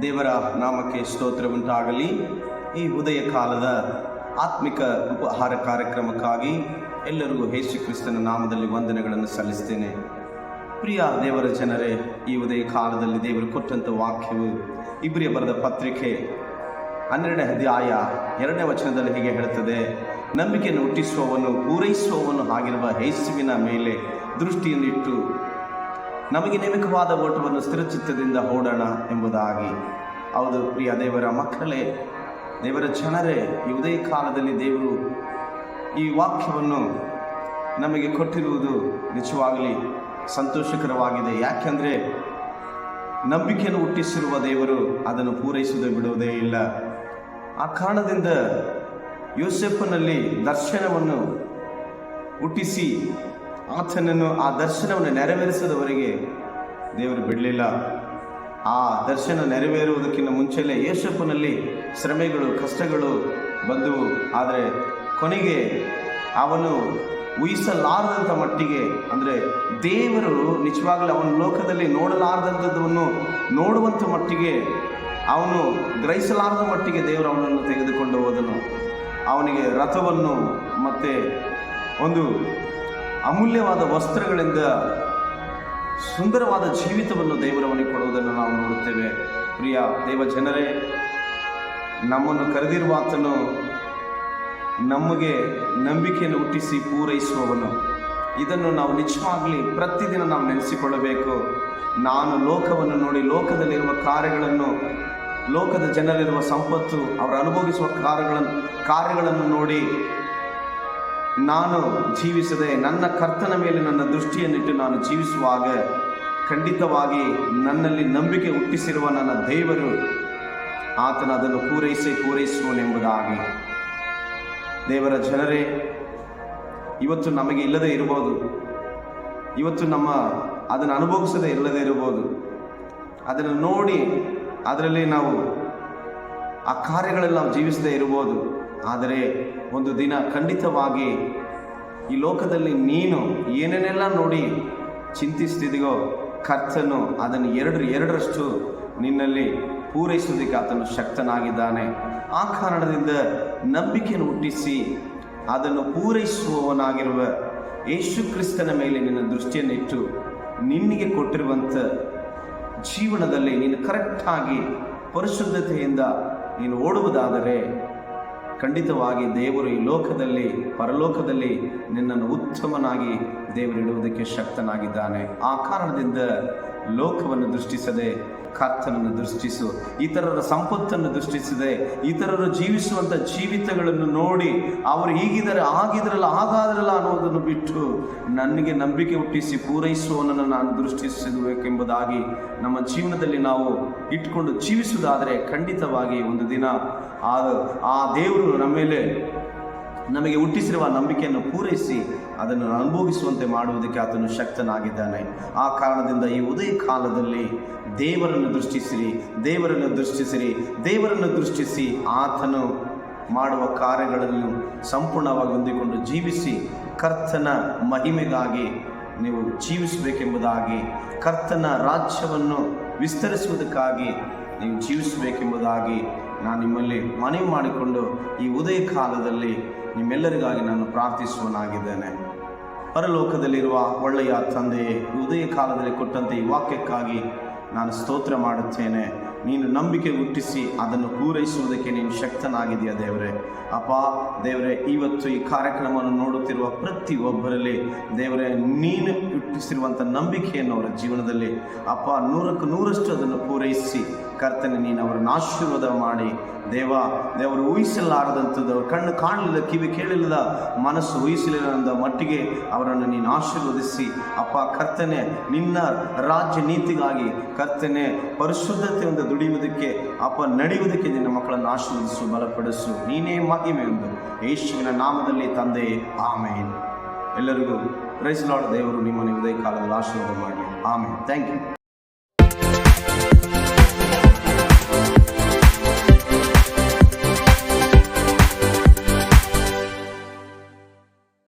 ದೇವರ ನಾಮಕ್ಕೆ ಸ್ತೋತ್ರ ಉಂಟಾಗಲಿ. ಈ ಉದಯ ಕಾಲದ ಆತ್ಮಿಕ ಉಪಹಾರ ಕಾರ್ಯಕ್ರಮಕ್ಕಾಗಿ ಎಲ್ಲರಿಗೂ ಯೇಸು ಕ್ರಿಸ್ತನ ನಾಮದಲ್ಲಿ ವಂದನೆಗಳನ್ನು ಸಲ್ಲಿಸ್ತೇನೆ. ಪ್ರಿಯ ದೇವರ ಜನರೇ, ಈ ಉದಯ ಕಾಲದಲ್ಲಿ ದೇವರು ಕೊಟ್ಟಂಥ ವಾಕ್ಯವು ಇಬ್ಬರಿಯ ಬರೆದ ಪತ್ರಿಕೆ ಹನ್ನೆರಡನೇ ಅಧ್ಯಾಯ ಎರಡನೇ ವಚನದಲ್ಲಿ ಹೀಗೆ ಹೇಳುತ್ತದೆ. ನಂಬಿಕೆಯನ್ನು ಹುಟ್ಟಿಸುವವನು ಪೂರೈಸುವವನು ಆಗಿರುವ ಯೇಸುವಿನ ಮೇಲೆ ದೃಷ್ಟಿಯನ್ನಿಟ್ಟು ನಮಗೆ ನೇಮಕವಾದ ಓಟವನ್ನು ಸ್ಥಿರಚಿತ್ತದಿಂದ ಓಡೋಣ ಎಂಬುದಾಗಿ. ಹೌದು, ಪ್ರಿಯ ದೇವರ ಮಕ್ಕಳೇ, ದೇವರ ಜನರೇ, ಈ ಉದಯ ಕಾಲದಲ್ಲಿ ದೇವರು ಈ ವಾಕ್ಯವನ್ನು ನಮಗೆ ಕೊಟ್ಟಿರುವುದು ನಿಜವಾಗಲಿ ಸಂತೋಷಕರವಾಗಿದೆ. ಯಾಕೆಂದರೆ ನಂಬಿಕೆಯನ್ನು ಹುಟ್ಟಿಸಿರುವ ದೇವರು ಅದನ್ನು ಪೂರೈಸದೆ ಬಿಡುವುದೇ ಇಲ್ಲ. ಆ ಕಾರಣದಿಂದ ಯೋಸೆಫನಲ್ಲಿ ದರ್ಶನವನ್ನು ಹುಟ್ಟಿಸಿ ಆತನನ್ನು ಆ ದರ್ಶನವನ್ನು ನೆರವೇರಿಸದವರೆಗೆ ದೇವರು ಬಿಡಲಿಲ್ಲ. ಆ ದರ್ಶನ ನೆರವೇರುವುದಕ್ಕಿಂತ ಮುಂಚೆಯೇ ಯೇಸಪ್ಪನಲ್ಲಿ ಶ್ರಮೆಗಳು, ಕಷ್ಟಗಳು ಬಂದವು. ಆದರೆ ಕೊನೆಗೆ ಅವನು ಉಹಿಸಲಾರದಂಥ ಮಟ್ಟಿಗೆ, ಅಂದರೆ ದೇವರು ನಿಜವಾಗಲೂ ಅವನ ಲೋಕದಲ್ಲಿ ನೋಡಲಾರದಂಥದ್ದನ್ನು ನೋಡುವಂಥ ಮಟ್ಟಿಗೆ, ಅವನು ಗ್ರಹಿಸಲಾರದ ಮಟ್ಟಿಗೆ ದೇವರು ಅವನನ್ನು ತೆಗೆದುಕೊಂಡು ಹೋದನು. ಅವನಿಗೆ ರಥವನ್ನು ಮತ್ತು ಒಂದು ಅಮೂಲ್ಯವಾದ ವಸ್ತ್ರಗಳಿಂದ ಸುಂದರವಾದ ಜೀವಿತವನ್ನು ದೇವರವನಿಗೆ ಕೊಡುವುದನ್ನು ನಾವು ನೋಡುತ್ತೇವೆ. ಪ್ರಿಯ ದೇವ ಜನರೇ, ನಮ್ಮನ್ನು ಕರೆದಿರುವ ಆತನು ನಮಗೆ ನಂಬಿಕೆಯನ್ನು ಹುಟ್ಟಿಸಿ ಪೂರೈಸುವವನು. ಇದನ್ನು ನಾವು ನಿಜವಾಗ್ಲಿ ಪ್ರತಿದಿನ ನಾವು ನೆನೆಸಿಕೊಳ್ಳಬೇಕು. ನಾನು ಲೋಕವನ್ನು ನೋಡಿ ಲೋಕದಲ್ಲಿರುವ ಕಾರ್ಯಗಳನ್ನು, ಲೋಕದ ಜನರಿರುವ ಸಂಪತ್ತು, ಅವರು ಅನುಭವಿಸುವ ಕಾರ್ಯಗಳನ್ನು ಕಾರ್ಯಗಳನ್ನು ನೋಡಿ ನಾನು ಜೀವಿಸದೆ ನನ್ನ ಕರ್ತನ ಮೇಲೆ ನನ್ನ ದೃಷ್ಟಿಯನ್ನಿಟ್ಟು ನಾನು ಜೀವಿಸುವಾಗ ಖಂಡಿತವಾಗಿ ನನ್ನಲ್ಲಿ ನಂಬಿಕೆ ಹುಟ್ಟಿಸಿರುವ ನನ್ನ ದೇವರು ಆತನ ಅದನ್ನು ಪೂರೈಸಿ ಪೂರೈಸುವನೆಂಬುದಾಗಿ ದೇವರ ಜನರೇ, ಇವತ್ತು ನಮಗೆ ಇಲ್ಲದೆ ಇರಬಹುದು. ಇವತ್ತು ನಮ್ಮ ಅದನ್ನು ಅನುಭವಿಸದೆ ಇಲ್ಲದೆ ಇರಬಹುದು. ಅದನ್ನು ನೋಡಿ ಅದರಲ್ಲಿ ನಾವು ಆ ಕಾರ್ಯಗಳಲ್ಲಿ ನಾವು ಜೀವಿಸದೇ ಇರಬಹುದು. ಆದರೆ ಒಂದು ದಿನ ಖಂಡಿತವಾಗಿ ಈ ಲೋಕದಲ್ಲಿ ನೀನು ಏನೇನೆಲ್ಲ ನೋಡಿ ಚಿಂತಿಸ್ತಿದೆಯೋ ಕರ್ತನು ಅದನ್ನು ಎರಡು, ಎರಡರಷ್ಟು ನಿನ್ನಲ್ಲಿ ಪೂರೈಸೋದಕ್ಕೆ ಆತನು ಶಕ್ತನಾಗಿದ್ದಾನೆ. ಆ ಕಾರಣದಿಂದ ನಂಬಿಕೆಯನ್ನು ಹುಟ್ಟಿಸಿ ಅದನ್ನು ಪೂರೈಸುವವನಾಗಿರುವ ಯೇಸು ಕ್ರಿಸ್ತನ ಮೇಲೆ ನಿನ್ನ ದೃಷ್ಟಿಯನ್ನಿಟ್ಟು ನಿನ್ನಿಗೆ ಕೊಟ್ಟಿರುವಂಥ ಜೀವನದಲ್ಲಿ ನೀನು ಕರೆಕ್ಟಾಗಿ ಪರಿಶುದ್ಧತೆಯಿಂದ ನೀನು ಓಡುವುದಾದರೆ ಖಂಡಿತವಾಗಿ ದೇವರು ಈ ಲೋಕದಲ್ಲಿ ಪರಲೋಕದಲ್ಲಿ ನಿನ್ನನ್ನು ಉತ್ತಮನಾಗಿ ದೇವರಿಡುವುದಕ್ಕೆ ಶಕ್ತನಾಗಿದ್ದಾನೆ. ಆ ಕಾರಣದಿಂದ ಲೋಕವನ್ನು ದೃಷ್ಟಿಸದೆ, ಕರ್ತನನ್ನು ದೃಷ್ಟಿಸು, ಇತರರ ಸಂಪತ್ತನ್ನು ದೃಷ್ಟಿಸದೆ, ಇತರರು ಜೀವಿಸುವಂಥ ಜೀವಿತಗಳನ್ನು ನೋಡಿ, ಅವರು ಹೀಗಿದ್ದಾರೆ ಆಗಿದ್ರಲ್ಲ ಹಾಗಾದ್ರಲ್ಲ ಅನ್ನೋದನ್ನು ಬಿಟ್ಟು ನನಗೆ ನಂಬಿಕೆ ಹುಟ್ಟಿಸಿ ಪೂರೈಸುವವನನ್ನು ನಾನು ದೃಷ್ಟಿಸಬೇಕೆಂಬುದಾಗಿ ನಮ್ಮ ಜೀವನದಲ್ಲಿ ನಾವು ಇಟ್ಕೊಂಡು ಜೀವಿಸುವುದಾದರೆ ಖಂಡಿತವಾಗಿ ಒಂದು ದಿನ. ಆ ಆ ದೇವರು ನಮ್ಮ ಮೇಲೆ ನಮಗೆ ಹುಟ್ಟಿಸಿರುವ ನಂಬಿಕೆಯನ್ನು ಪೂರೈಸಿ ಅದನ್ನು ಅನುಭವಿಸುವಂತೆ ಮಾಡುವುದಕ್ಕೆ ಆತನು ಶಕ್ತನಾಗಿದ್ದಾನೆ. ಆ ಕಾರಣದಿಂದ ಈ ಉದಯ ಕಾಲದಲ್ಲಿ ದೇವರನ್ನು ದೃಷ್ಟಿಸಿರಿ ದೇವರನ್ನು ದೃಷ್ಟಿಸಿರಿ, ದೇವರನ್ನು ದೃಷ್ಟಿಸಿ ಆತನು ಮಾಡುವ ಕಾರ್ಯಗಳನ್ನು ಸಂಪೂರ್ಣವಾಗಿ ಹೊಂದಿಕೊಂಡು ಜೀವಿಸಿ ಕರ್ತನ ಮಹಿಮೆಗಾಗಿ ನೀವು ಜೀವಿಸಬೇಕೆಂಬುದಾಗಿ, ಕರ್ತನ ರಾಜ್ಯವನ್ನು ವಿಸ್ತರಿಸುವುದಕ್ಕಾಗಿ ನೀವು ಜೀವಿಸಬೇಕೆಂಬುದಾಗಿ ನಾನು ನಿಮ್ಮಲ್ಲಿ ಮನವಿ ಮಾಡಿಕೊಂಡು ಈ ಉದಯ ಕಾಲದಲ್ಲಿ ನಿಮ್ಮೆಲ್ಲರಿಗಾಗಿ ನಾನು ಪ್ರಾರ್ಥಿಸುವನಾಗಿದ್ದೇನೆ ಪರಲೋಕದಲ್ಲಿರುವ ಒಳ್ಳೆಯ ತಂದೆಯೇ ಉದಯ ಕಾಲದಲ್ಲಿ ಕೊಟ್ಟಂತೆ ಈ ವಾಕ್ಯಕ್ಕಾಗಿ ನಾನು ಸ್ತೋತ್ರ ಮಾಡುತ್ತೇನೆ. ನೀನು ನಂಬಿಕೆ ಹುಟ್ಟಿಸಿ ಅದನ್ನು ಪೂರೈಸುವುದಕ್ಕೆ ನೀನು ಶಕ್ತನಾಗಿದೆಯಾ ದೇವರೇ? ಅಪ್ಪ, ದೇವರೇ, ಇವತ್ತು ಈ ಕಾರ್ಯಕ್ರಮವನ್ನು ನೋಡುತ್ತಿರುವ ಪ್ರತಿಯೊಬ್ಬರಲ್ಲಿ ದೇವರೇ, ನೀನು ಹುಟ್ಟಿಸಿರುವಂಥ ನಂಬಿಕೆಯನ್ನು ಅವರ ಜೀವನದಲ್ಲಿ, ಅಪ್ಪ, ನೂರಕ್ಕೆ ನೂರಷ್ಟು ಅದನ್ನು ಪೂರೈಸಿ. ಕರ್ತನೆ, ನೀನು ಅವರನ್ನು ಆಶೀರ್ವಾದ ಮಾಡಿ. ದೇವ, ದೇವರು ಊಹಿಸಲಾರದಂಥದ್ದು ಕಣ್ಣು ಕಾಣಲಿಲ್ಲ, ಕಿವಿ ಕೇಳಲಿಲ್ಲ, ಮನಸ್ಸು ಊಹಿಸಲಿಲ್ಲದ ಮಟ್ಟಿಗೆ ಅವರನ್ನು ನೀನು ಆಶೀರ್ವದಿಸಿ. ಅಪ್ಪ, ಕರ್ತನೆ ನಿನ್ನ ರಾಜ್ಯ ನೀತಿಗಾಗಿ, ಕರ್ತನೆ ಪರಿಶುದ್ಧತೆಯಿಂದ ದುಡಿಯುವುದಕ್ಕೆ, ಅಪ್ಪ, ನಡೆಯುವುದಕ್ಕೆ ನಿನ್ನ ಮಕ್ಕಳನ್ನು ಆಶೀರ್ವದಿಸು, ಬಲಪಡಿಸು. ನೀನೇ ಮಹಿಮೆ ಎಂದು ಯೇಸುವಿನ ನಾಮದಲ್ಲಿ ತಂದೆ, ಆಮೇನ್. ಎಲ್ಲರಿಗೂ ಪ್ರೈಸ್ ಲಾರ್ಡ್ ದೇವರು ನಿಮ್ಮ ಉದಯ ಕಾಲದಲ್ಲಿ ಆಶೀರ್ವಾದ ಮಾಡಿ ಆಮೇನ್. Thank you.